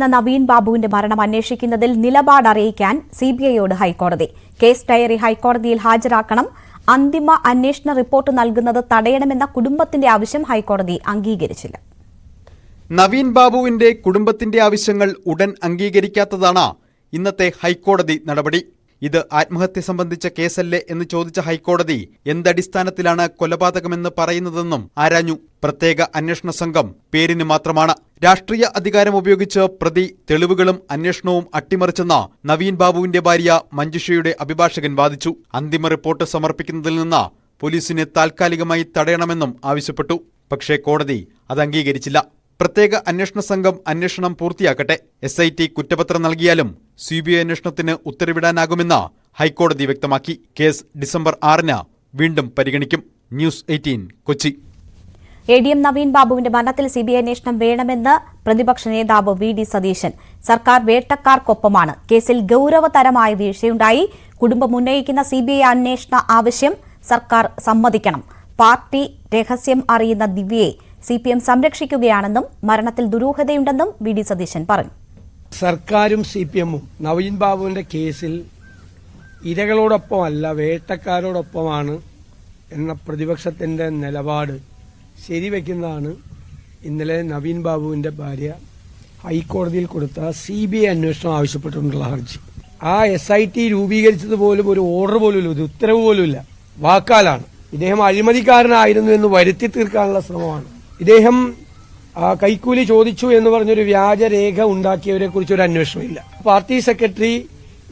നവീൻ ബാബുവിന്റെ മരണം അന്വേഷിക്കുന്നതിൽ നിലപാട് അറിയിക്കാൻ സിബിഐയോട് ഹൈക്കോടതി. കേസ് ഡയറി ഹൈക്കോടതിയിൽ ഹാജരാക്കണം. അന്തിമ അന്വേഷണ റിപ്പോർട്ട് നൽകുന്നത് തടയണമെന്ന കുടുംബത്തിന്റെ ആവശ്യം ഹൈക്കോടതി അംഗീകരിച്ചില്ല. നവീൻ ബാബുവിന്റെ കുടുംബത്തിന്റെ ആവശ്യങ്ങൾ ഉടൻ അംഗീകരിക്കാത്തതാണ് ഇന്നത്തെ ഹൈക്കോടതി നടപടി. ഇത് ആത്മഹത്യ സംബന്ധിച്ച കേസല്ലേ എന്ന് ചോദിച്ച ഹൈക്കോടതി എന്തടിസ്ഥാനത്തിലാണ് കൊലപാതകമെന്ന് പറയുന്നതെന്നും ആരാഞ്ഞു. പ്രത്യേക അന്വേഷണ സംഘം പേരിന് മാത്രമാണ്. രാഷ്ട്രീയ അധികാരം ഉപയോഗിച്ച് പ്രതി തെളിവുകളും അന്വേഷണവും അട്ടിമറിച്ചെന്ന നവീൻ ബാബുവിന്റെ ഭാര്യ മഞ്ജുഷയുടെ അഭിഭാഷകൻ വാദിച്ചു. അന്തിമ റിപ്പോർട്ട് സമർപ്പിക്കുന്നതിൽ നിന്ന് പോലീസിനെ താൽക്കാലികമായി തടയണമെന്നും ആവശ്യപ്പെട്ടു. പക്ഷേ കോടതി അത് അംഗീകരിച്ചില്ല. പ്രത്യേക അന്വേഷണ സംഘം അന്വേഷണം പൂർത്തിയാക്കട്ടെ. എസ് ഐ ടി കുറ്റപത്രം നൽകിയാലും സി ബി ഐ അന്വേഷണത്തിന് ഉത്തരവിടാനാകുമെന്ന് ഹൈക്കോടതി വ്യക്തമാക്കി. കേസ് ഡിസംബർ ആറിന് വീണ്ടും പരിഗണിക്കും. News eighteen Kochi. A D M Naveen ബാബുവിന്റെ മരണത്തിൽ സിബിഐ അന്വേഷണം വേണമെന്ന് പ്രതിപക്ഷ നേതാവ് വി ഡി സതീശൻ. സർക്കാർ വേട്ടക്കാർക്കൊപ്പമാണ്. കേസിൽ ഗൌരവതരമായ വീഴ്ചയുണ്ടായി. കുടുംബം ഉന്നയിക്കുന്ന സിബിഐ അന്വേഷണ ആവശ്യം സർക്കാർ സമ്മതിക്കണം. പാർട്ടി രഹസ്യം അറിയുന്ന ദിവ്യയെ സിപിഎം സംരക്ഷിക്കുകയാണെന്നും മരണത്തിൽ ദുരൂഹതയുണ്ടെന്നും വി ഡി സതീശൻ പറഞ്ഞു. സർക്കാരും സി പി എമ്മും നവീൻ ബാബുവിന്റെ കേസിൽ ഇരകളോടൊപ്പമല്ല വേട്ടക്കാരോടൊപ്പമാണ് എന്ന പ്രതിപക്ഷത്തിന്റെ നിലപാട് ശരിവെക്കുന്നതാണ് ഇന്നലെ നവീൻ ബാബുവിന്റെ ഭാര്യ ഹൈക്കോടതിയിൽ കൊടുത്ത സി ബി ഐ അന്വേഷണം ആവശ്യപ്പെട്ടിട്ടുള്ള ഹർജി. ആ എസ് ഐ ടി രൂപീകരിച്ചത് പോലും ഒരു ഓർഡർ പോലും ഇല്ല ഒരു ഉത്തരവ് പോലും ഇല്ല വാക്കാലാണ്. ഇദ്ദേഹം അഴിമതിക്കാരനായിരുന്നു എന്ന് വരുത്തി തീർക്കാനുള്ള ശ്രമമാണ്. ഇദ്ദേഹം കൈക്കൂലി ചോദിച്ചു എന്ന് പറഞ്ഞൊരു വ്യാജരേഖ ഉണ്ടാക്കിയവരെ കുറിച്ച് ഒരു അന്വേഷണമില്ല പാർട്ടി സെക്രട്ടറി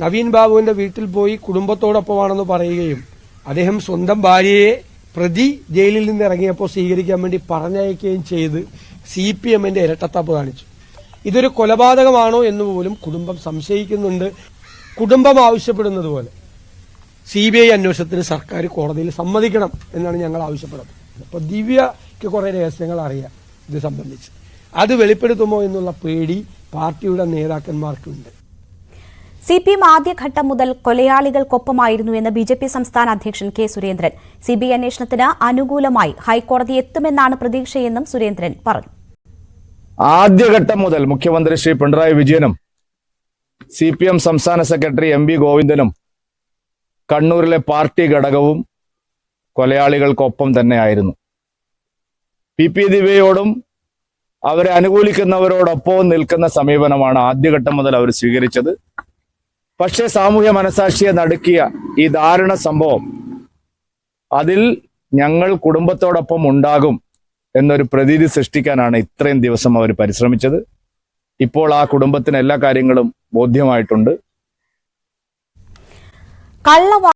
നവീൻ ബാബുവിന്റെ വീട്ടിൽ പോയി കുടുംബത്തോടൊപ്പമാണെന്ന് പറയുകയും അദ്ദേഹം സ്വന്തം ഭാര്യയെ പ്രതി ജയിലിൽ നിന്ന് ഇറങ്ങിയപ്പോൾ സ്വീകരിക്കാൻ വേണ്ടി പറഞ്ഞയക്കുകയും ചെയ്ത് സി പി എമ്മിന്റെ ഇരട്ടത്താപ്പ് കാണിച്ചു. ഇതൊരു കൊലപാതകമാണോ എന്ന് പോലും കുടുംബം സംശയിക്കുന്നുണ്ട്. കുടുംബം ആവശ്യപ്പെടുന്നത് പോലെ. സി ബി ഐ അന്വേഷണത്തിന് സർക്കാർ കോടതിയിൽ സമ്മതിക്കണം എന്നാണ് ഞങ്ങൾ ആവശ്യപ്പെടുന്നത്. അപ്പോൾ ദിവ്യക്ക് കുറേ രഹസ്യങ്ങൾ അറിയാം ഇത് സംബന്ധിച്ച്. അത് വെളിപ്പെടുത്തുമോ എന്നുള്ള പേടി പാർട്ടിയുടെ നേതാക്കന്മാർക്കുണ്ട്. സി പി എം ആദ്യഘട്ടം മുതൽ കൊലയാളികൾക്കൊപ്പമായിരുന്നു എന്ന് ബി ജെ പി സംസ്ഥാന അധ്യക്ഷൻ K Surendran. C B I അന്വേഷണത്തിന് അനുകൂലമായി ഹൈക്കോടതി എത്തുമെന്നാണ് പ്രതീക്ഷയെന്നും സുരേന്ദ്രൻ പറഞ്ഞു. ആദ്യഘട്ടം മുതൽ മുഖ്യമന്ത്രി ശ്രീ പിണറായി വിജയനും സി പി എം സംസ്ഥാന സെക്രട്ടറി എം വി ഗോവിന്ദനും കണ്ണൂരിലെ പാർട്ടി ഘടകവും കൊലയാളികൾക്കൊപ്പം തന്നെയായിരുന്നു. പി. പി. ദിവയോടും അവരെ അനുകൂലിക്കുന്നവരോടൊപ്പവും നിൽക്കുന്ന സമീപനമാണ് ആദ്യഘട്ടം മുതൽ അവർ സ്വീകരിച്ചത്. പക്ഷേ സാമൂഹ്യ മനസാക്ഷിയെ നടുക്കിയ ഈ ദാരുണ സംഭവം അതിൽ ഞങ്ങൾ കുടുംബത്തോടൊപ്പം ഉണ്ടാകും എന്നൊരു പ്രതീതി സൃഷ്ടിക്കാനാണ് ഇത്രയും ദിവസം അവർ പരിശ്രമിച്ചത്. ഇപ്പോൾ ആ കുടുംബത്തിന് എല്ലാ കാര്യങ്ങളും ബോധ്യമായിട്ടുണ്ട്. കള്ള